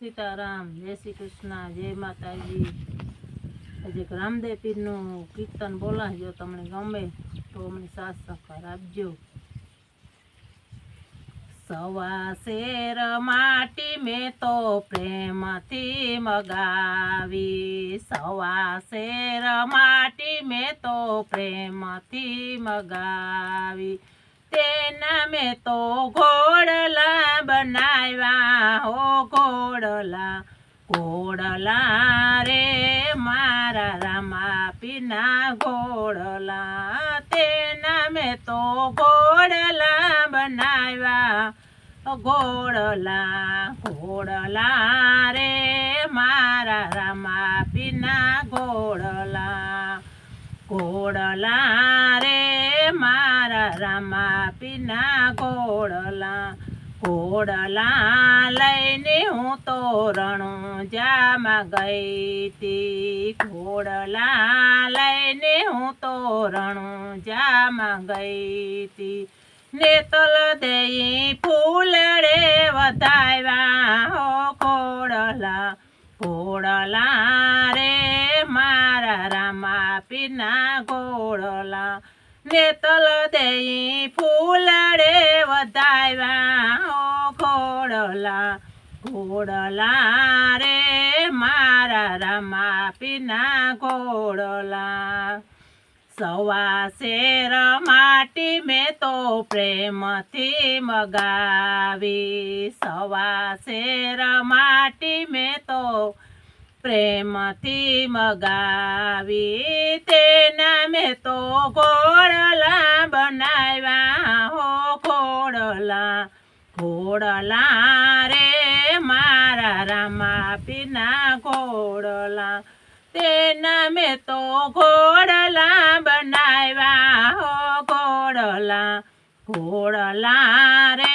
સીતારામ, જય શ્રી કૃષ્ણ, જય માતાજી. આજે રામદેવ પીરનું કીર્તન બોલાવજો તમને ગમે તો અમને સાસ સહકાર આપજો. સવા શેર માટી મેં તો પ્રેમથી મગાવી. સવા શેર માટી મેં તો પ્રેમથી મગાવી. તેના મેં તો ઘોડલા બનાવ્યા. હો ઘોડલા ઘોડલા રે મારા રામા પીના ઘોડલા તેના મેં તો ઘોડલા બનાવ્યા. ઘોડલા ઘોડલા રે મારા રામા પીના ઘોડલા ઘોડલા રે મારા રામા પીના ગોળલા ઘોડલા લઈને હું તોરણું જામાં ગઈ તી. ઘોડલા લઈને હું તો જામાં ગઈ તી. નેતલ દેઈ ફૂલડે વધાવ્યા હો ઘોડલા ઘોડલા રે મારા રામા પીના ઘોડલા નેતલ દેઈ ફૂલડે વધાવ્યા ઘોડલા ઘોડલા રે મારા રમા પીના ઘોડલા શેર માટી મેં તો પ્રેમથી મગાવી સવા શેર માટી મેં તો પ્રેમથી મગાવી તેના મેં તો ઘોડલા બનાવ્યા હો ઘોડલા ઘોડલા રે મારા રામા પીના ઘોડલા તેના મેં તો ઘોડલા બનાવ્યા હો ઘોડલા ઘોડલા રે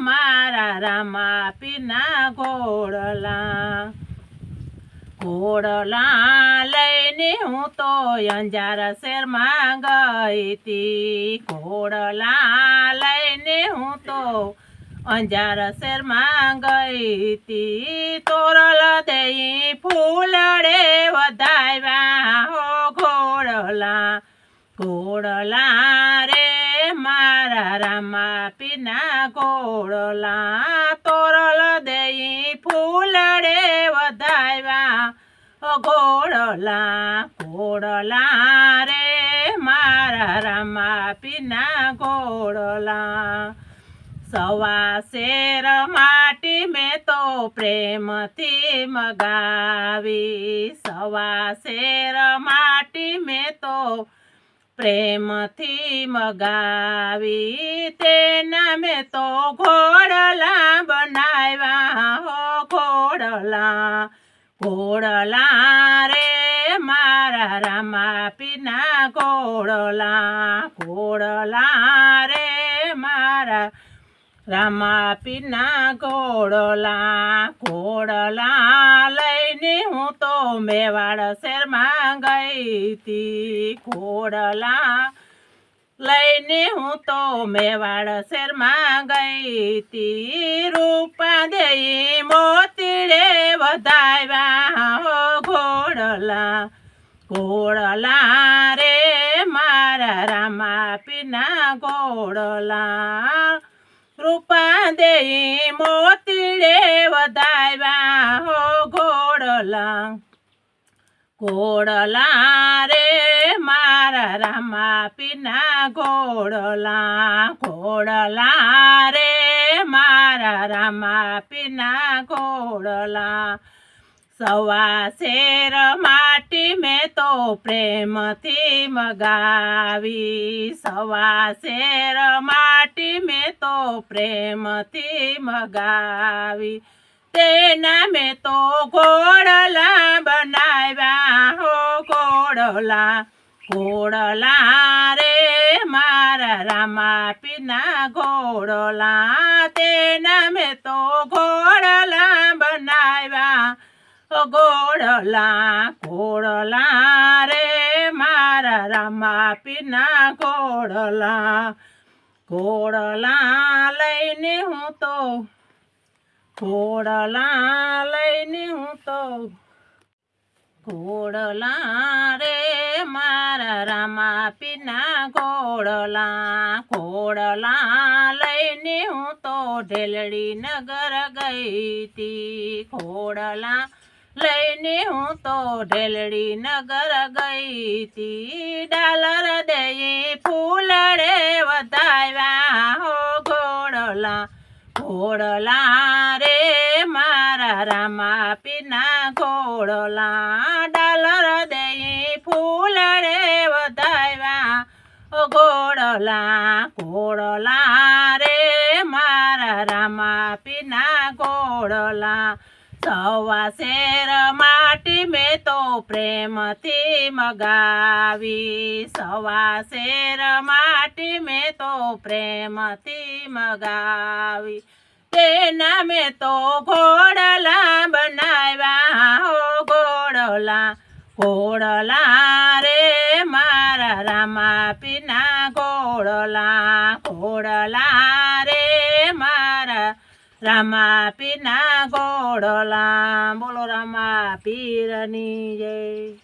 મારા રામા પીના ઘોડલા ઘોડલા લઈને હું તો અંજાર શેરમાં ગઈ તી ઘોડલા લઈને હું તો અંજાર શેરમાં ગઈ તી તોરલ દઈ ફૂલડે વધાવ્યા હો ઘોડલા. ઘોડલા રે મારા રામા પીના ઘોડલા. ઘોડલા ઘોડલા રે, મારા રામા પીના ગોળલા. સવા શેર માટી મેં તો પ્રેમથી મગાવી. સવા શેર માટી મેં તો પ્રેમથી મગાવી. તેના મેં તો ઘોડલા બનાવ્યા હો ઘોડલા ઘોડલા રે મારા રામા પીના ઘોડલા ઘોડલા રે મારા રામા પીના ઘોડલા ઘોડલા લઈને હું તો મેવાડ શેરમાં ગઈ તી ઘોડલા લઈને હું તો મેવાડ શેરમાં ગઈ તી રૂપા દઈ મોતીડે વધાવ્યા હો ઘોડલા ઘોડલા રે મારા રામા પીના ઘોડલા. રૂપા દેઈ મોતીડે વધાવ્યા હો ઘોડલા ઘોડલા રે મારા રામા પીના ઘોડલા ઘોડલા રે મારા રામા પીના ઘોડલા, સવા શેર માટી મેં તો પ્રેમથી મગાવી. સવા શેર માટી મેં તો પ્રેમથી મગાવી. તેના મેં તો ઘોડલા બનાવ્યા હો, ઘોડલા ઘોડલા રામા પીના ઘોડલા તેના મેં તો ઘોડલા બનાવ્યા ઘોડલા ઘોડલા રે મારા રામા પીના ઘોડલા ઘોડલા લઈને હું તો ઘોડલા લઈને હું તો ઘોડલા રે મારા રામા પીના ઘોડલા ઘોડલા લઈને હું તો ઢેલડી નગર ગઈ તી. ઘોડલા લઈને હું તો ઢેલડી નગર ગઈ તી. ડાલર દઈ ફૂલડે વધાવ્યા હો ઘોડલા ઘોડલા રે મારા રામા પીના ઘોડલા ડાલર દઈ ફૂલડે વધાવ્યા ઓ ઘોડલા ઘોડલા રે મારા રામા પીના ઘોડલા સવા શેર માટી મેં તો પ્રેમથી મગાવી. સવા શેર માટી મેં તો પ્રેમથી મગાવી. તેના મેં તો ઘોડલા બનાવ્યા હો, ઘોડલા. ઘોડલા રે મારા રામા પીના ઘોડલા. ઘોડલા રે મારા રામા પીના ઘોડલા. બોલો રામા પીરની જય.